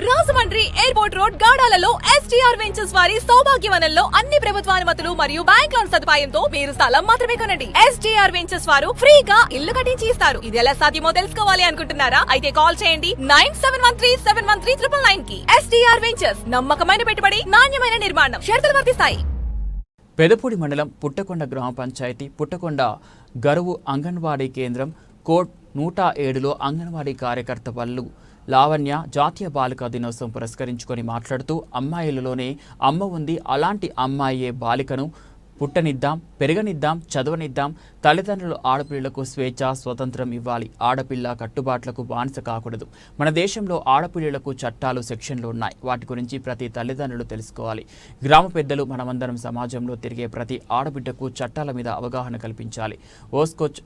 Rajahmundry airport road గాడాలలో STR ventures వారి సౌభాగ్యవనంలో అన్ని ప్రభుత్వ అనుమతులు మరియు బ్యాంక్ లోన్ సదుపాయంతో మీరు స్థలం మాత్రమే కొనండి. ఎస్టీఆర్ వెంచర్స్ వారు ఫ్రీగా ఇల్లు కట్టించి ఇస్తారు. ఇది ఎలా సాధ్యమో తెలుసుకోవాలి అనుకుంటున్నారా? అయితే కాల్ చేయండి nine seven one three seven one three triple నైన్కి. ఎస్టీఆర్ వెంచర్స్ నమ్మకమైన పెట్టుబడి నాణ్యమైన నిర్మాణం షరతులు వర్తిస్తాయి. పెదపూడి మండలం పుట్టకొండ గ్రామ పంచాయతీ పుట్టకొండ గరువు అంగన్వాడీ కేంద్రం కోడ్ నూట ఏడులో అంగన్వాడీ కార్యకర్త వాళ్ళు లావణ్య జాతీయ బాలికా దినోత్సవం పురస్కరించుకొని మాట్లాడుతూ అమ్మాయిలలోనే అమ్మ ఉంది అలాంటి అమ్మాయే బాలికను పుట్టనిద్దాం పెరగనిద్దాం చదవనిద్దాం తల్లిదండ్రులు ఆడపిల్లలకు స్వేచ్ఛ స్వతంత్రం ఇవ్వాలి. ఆడపిల్ల కట్టుబాట్లకు బానిస కాకూడదు. మన దేశంలో ఆడపిల్లలకు చట్టాలు సెక్షన్లు ఉన్నాయి. వాటి గురించి ప్రతి తల్లిదండ్రులు తెలుసుకోవాలి. గ్రామ పెద్దలు మనమందరం సమాజంలో తిరిగే ప్రతి ఆడబిడ్డకు చట్టాల మీద అవగాహన కల్పించాలి. ఓస్కోచ్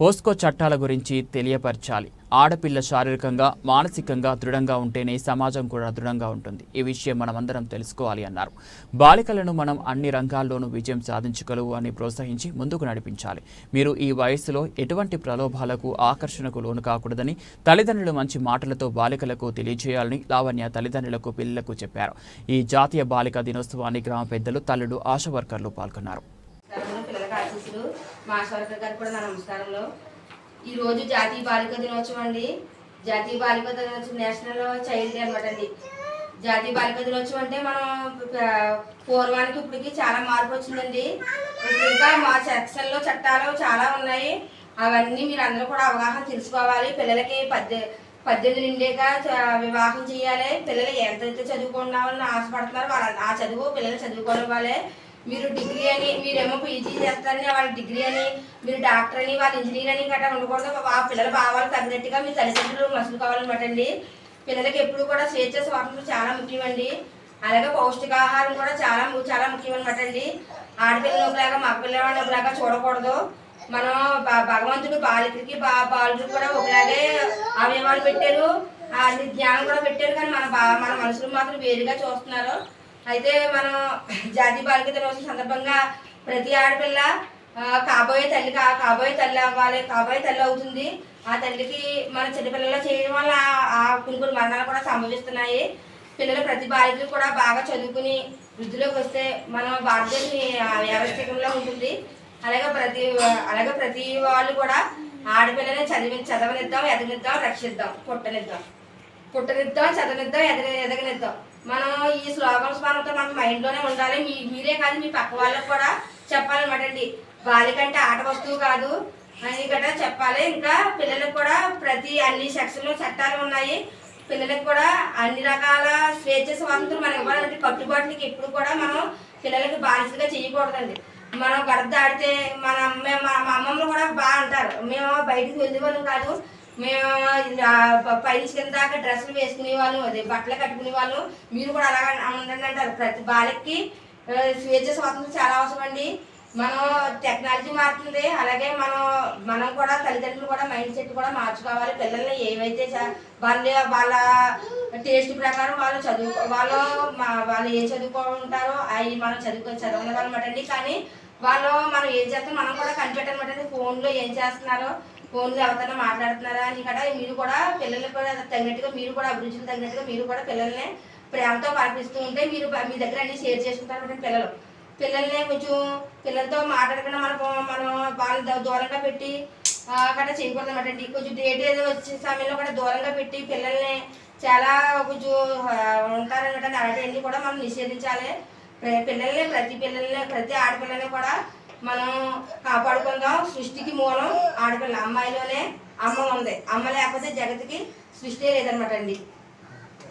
పోస్కో చట్టాల గురించి తెలియపరచాలి. ఆడపిల్ల శారీరకంగా మానసికంగా దృఢంగా ఉంటేనే సమాజం కూడా దృఢంగా ఉంటుంది. ఈ విషయం మనమందరం తెలుసుకోవాలి అన్నారు. బాలికలను మనం అన్ని రంగాల్లోనూ విజయం సాధించగలవు అని ప్రోత్సహించి ముందుకు నడిపించాలి. మీరు ఈ వయసులో ఎటువంటి ప్రలోభాలకు ఆకర్షణకు లోను కాకూడదని తల్లిదండ్రులు మంచి మాటలతో బాలికలకు తెలియజేయాలని లావణ్య తల్లిదండ్రులకు పిల్లలకు చెప్పారు. ఈ జాతీయ బాలిక దినోత్సవాన్ని గ్రామ పెద్దలు తల్లుడు ఆశా వర్కర్లు పాల్గొన్నారు. మా స్వర్గ ఆశీస్సులు కూడా నా నమస్కారంలో. ఈరోజు జాతీయ బాలిక దినోత్సవం అండి. జాతీయ బాలిక దినోత్సవం నేషనల్ చైల్డ్ డే అనమాట అండి. జాతీయ బాలిక దినోత్సవం అంటే మనం పూర్వానికి ఇప్పటికి చాలా మార్పు వచ్చిందండి. ఇంకా మా సెక్షన్లో చట్టాలు చాలా ఉన్నాయి. అవన్నీ మీరు అందరూ కూడా అవగాహన తెలుసుకోవాలి. పిల్లలకి పద్దె పద్దెనిమిది నిండాక చ- వివాహం చేయాలి. పిల్లలు ఎంతైతే చదువుకున్నామని ఆశపడుతున్నారో వాళ్ళ ఆ చదువు పిల్లలు చదువుకోవాలి మీరు డిగ్రీ అని మీరేమో పీజీ చేస్తారని వాళ్ళ డిగ్రీ అని మీరు డాక్టర్ అని వాళ్ళ ఇంజనీర్ అని గట్రా ఉండకూడదు. ఆ పిల్లల భావాలు తగినట్టుగా మీ తల్లిదండ్రులు మసులుకోవాలన్నమాట అండి. పిల్లలకి ఎప్పుడు కూడా స్వేచ్ఛ స్వాతంత్రం చాలా ముఖ్యమండి అలాగే పౌష్టికాహారం కూడా చాలా చాలా ముఖ్యం అనమాట అండి. ఆడపిల్లలు ఒకలాగా మగపిల్లవాడిని ఒకలాగా చూడకూడదు. మనం భగవంతుడు బాలికలకి బా బాలుడు కూడా ఒకలాగే అవయవాలు పెట్టారు. అది జ్ఞానం కూడా పెట్టారు. కానీ మన బా మన మనుషులు మాత్రం వేరుగా చూస్తున్నారు. అయితే మనం జాతీయ బాలిక దినోత్సవం సందర్భంగా ప్రతి ఆడపిల్ల కాబోయే తల్లి కా కాబోయే తల్లి అవ్వాలి కాబోయే తల్లి అవుతుంది. ఆ తల్లికి మన చిన్నపిల్లలు చేయడం వల్ల ఆ- కొన్ని కొన్ని మరణాలు కూడా సంభవిస్తున్నాయి. పిల్లలు ప్రతి బాలికలు కూడా బాగా చదువుకుని వృద్ధిలోకి వస్తే మన భారతదేశం వ్యవస్థకంలో ఉంటుంది. అలాగే ప్రతి అలాగే ప్రతి వాళ్ళు కూడా ఆడపిల్లని చదివి చదవనిద్దాం ఎదగనిద్దాం రక్షిద్దాం పుట్టనిద్దాం. పుట్టనిద్దాం చదవనిద్దాం ఎదగ ఎదగనిద్దాం. మనం ఈ శ్లోకం స్మరణతో మన మైండ్లోనే ఉండాలి. మీ మీరే కాదు మీ పక్క వాళ్ళకి కూడా చెప్పాలన్నమాట అండి. బాలికంటే ఆట వస్తువు కాదు. అని గట్రా చెప్పాలి. ఇంకా పిల్లలకు కూడా ప్రతి అన్ని సెక్షన్లు చట్టాలు ఉన్నాయి. పిల్లలకు కూడా అన్ని రకాల స్వేచ్ఛ స్వాతంత్రం మనం ఇవ్వాలంటే కట్టుబాట్లకి ఎప్పుడు కూడా మనం పిల్లలకి బానిసలుగా చేయకూడదండి. మనం గడప దాడితే మన అమ్మ మా మా అమ్మమ్మలు కూడా బాగా అంటారు. మేము బయటికి వెళ్ళేవాళ్ళం కాదు. మేము పైనుంచి కింద దాకా డ్రెస్సులు వేసుకునే వాళ్ళు అదే బట్టలు కట్టుకునే వాళ్ళు. మీరు కూడా అలాగే ఉండండి అంటారు. ప్రతి బాలికి స్వేచ్ఛ స్వాతంత్రం చాలా అవసరం అండి. మనం టెక్నాలజీ మారుతుంది. అలాగే మనం మనం కూడా తల్లిదండ్రులు కూడా మైండ్ సెట్ కూడా మార్చుకోవాలి. పిల్లల్ని ఏవైతే చ- వాళ్ళ వాళ్ళ టేస్ట్ ప్రకారం వాళ్ళు చదువు వాళ్ళు వాళ్ళు ఏం చదువుకుంటారో అవి మనం చదువుకో చదవనమాట అండి. కానీ వాళ్ళు మనం ఏం చేస్తాం మనం కూడా కనిపెట్టనమాట అండి. ఫోన్లో ఏం చేస్తున్నారో ఫోన్లో ఎవరితో మాట్లాడుతున్నారా? అని కూడా మీరు కూడా పిల్లలు కూడా తగినట్టుగా మీరు కూడా అభిరుచులు తగినట్టుగా మీరు కూడా పిల్లల్ని ప్రేమతో పాటిస్తూ ఉంటే మీరు మీ దగ్గర అన్ని షేర్ చేసుకుంటారు అన్నమాట పిల్లలు. పిల్లల్ని కొంచెం పిల్లలతో మాట్లాడకుండా మనం మనం వాళ్ళ దూరంగా పెట్టి అక్కడ చేయకూడదు అనమాట అండి. కొంచెం డేట్ ఏదో వచ్చే సమయంలో కూడా దూరంగా పెట్టి పిల్లల్ని చాలా కొంచెం ఉంటారనమాట అలాంటివన్నీ కూడా మనం నిషేధించాలి. ప్ర- పిల్లల్ని ప్రతి పిల్లల్ని ప్రతి ఆడపిల్లని కూడా మనం కాపాడుకుందాం. సృష్టికి మూలం ఆడపిల్ల. అమ్మాయిలోనే అమ్మ ఉంది. అమ్మ లేకపోతే జగత్కి సృష్టి లేదనమాట అండి.